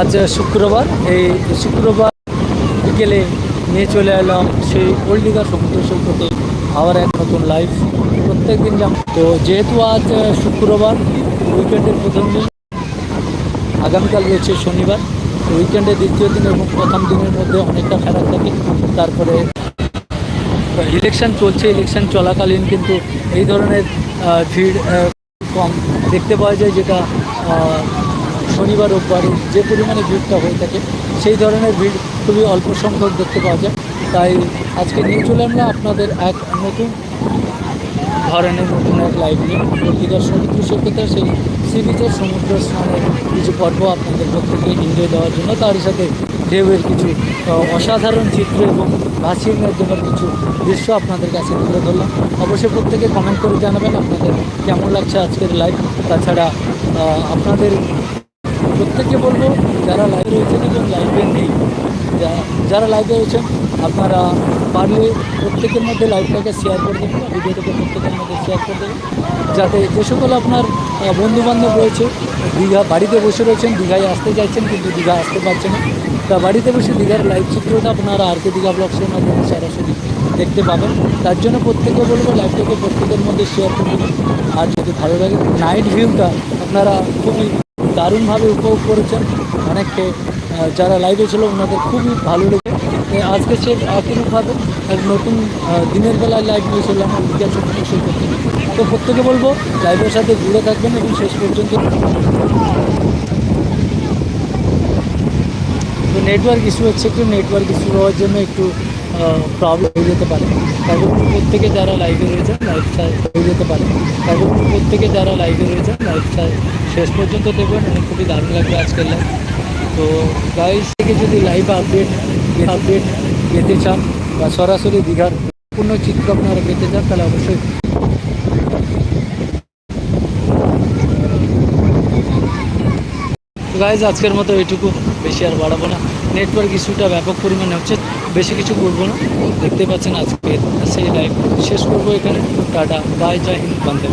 আজ শুক্রবার, এই শুক্রবার বিকেলে নিয়ে চলে এলাম সেই ওল্ড সমুদ্র সৈকতে। আবার এক নতুন লাইফ প্রত্যেক দিন যেমন তো যেহেতু আজ শুক্রবার উইকেন্ডের প্রথম দিন, আগামীকাল রয়েছে শনিবার উইকেন্ডের দ্বিতীয় দিন এবং প্রথম দিনের মধ্যে অনেকটা ফেরাক থাকে। তারপরে ইলেকশন চলছে ইলেকশন চলাকালীন কিন্তু এই ধরনের ভিড় কম। দেখতে পাওয়া যায় যেটা শনিবার, রোববারে যে পরিমাণে ভিড়টা হয়ে থাকে, সেই ধরনের ভিড় খুবই অল্প সংখ্যক দেখতে পাওয়া যায়। তাই আজকে নিয়ে চলে আমরা আপনাদের এক নতুন ধরনের, নতুন এক লাইভ নিয়ে। দীঘার সমুদ্র সৈকতের সেই সি বিচের সমুদ্র স্নানের কিছু পর্ব আপনাদের প্রত্যেকে এনজয় দেওয়ার জন্য। তার সাথে ঢেউয়ের কিছু অসাধারণ চিত্র এবং ভাসিয়ে নেওয়ার জন্য কিছু দৃশ্য আপনাদের কাছে তুলে ধরলাম। অবশ্যই প্রত্যেকে কমেন্ট করে জানাবেন আপনাদের কেমন লাগছে আজকের লাইভ তাছাড়া আপনাদের প্রত্যেককে বলব, যারা লাইভে রয়েছেন এবং লাইভে নেই যারা লাইভে রয়েছেন, আপনারা পারলে প্রত্যেকের মধ্যে লাইভটাকে শেয়ার করে দেবেন ভিডিওটাকে প্রত্যেকের মধ্যে শেয়ার করে দেবেন। যাতে যে সকল আপনার বন্ধুবান্ধব রয়েছে, দীঘা, বাড়িতে বসে রয়েছেন, দীঘায় আসতে চাইছেন কিন্তু দীঘা আসতে পারছেন না, তা বাড়িতে বসে দীঘার লাইভ চিত্রটা আপনারা আর কে দীঘা ব্লগসের মাধ্যমে সরাসরি দেখতে পাবেন। তার জন্য প্রত্যেকে বলব লাইভটাকে প্রত্যেকের মধ্যে শেয়ার করে দেবেন। আর যদি ভালো লাগে নাইট ভিউটা আপনারা খুবই দারুণভাবে উপভোগ করেছেন। অনেককে যারা লাইভে ছিল, ওনাদের খুবই ভালো লেগে আজকে সে একইভাবে এক নতুন দিনের বেলায় লাইভ নিয়ে চললাম দীঘা সমুদ্র সৈকতে তো প্রত্যেকে বলব লাইভের সাথে জুড়ে থাকবেন এবং শেষ পর্যন্ত তো নেটওয়ার্ক ইস্যু হচ্ছে একটু নেটওয়ার্ক ইস্যু হওয়ার জন্য একটু প্রবলেম হয়ে যেতে পারে। তাই প্রত্যেকে যারা লাইভে রয়েছেন লাইভ হয়ে যেতে পারে তাই প্রত্যেকে যারা লাইভে রয়েছেন লাইভ শেষ পর্যন্ত দেখবেন। এবং খুবই দারুণ লাগবে আজকের লাইভ তো গাইজ থেকে যদি লাইভ আপডেট আপডেট পেতে চান বা সরাসরি দীঘার পূর্ণ চিত্র আপনারা পেতে চান, তাহলে অবশ্যই গাইজ আজকের মতো এটুকু বেশি আর বাড়াবো না। নেটওয়ার্ক ইস্যুটা ব্যাপক পরিমাণে হচ্ছে। বেশি কিছু করব না। দেখতে পাচ্ছেন আজকে সেই লাইভ শেষ করব এখানে। টাটা। বাই, জয় হিন্দ বান্ধব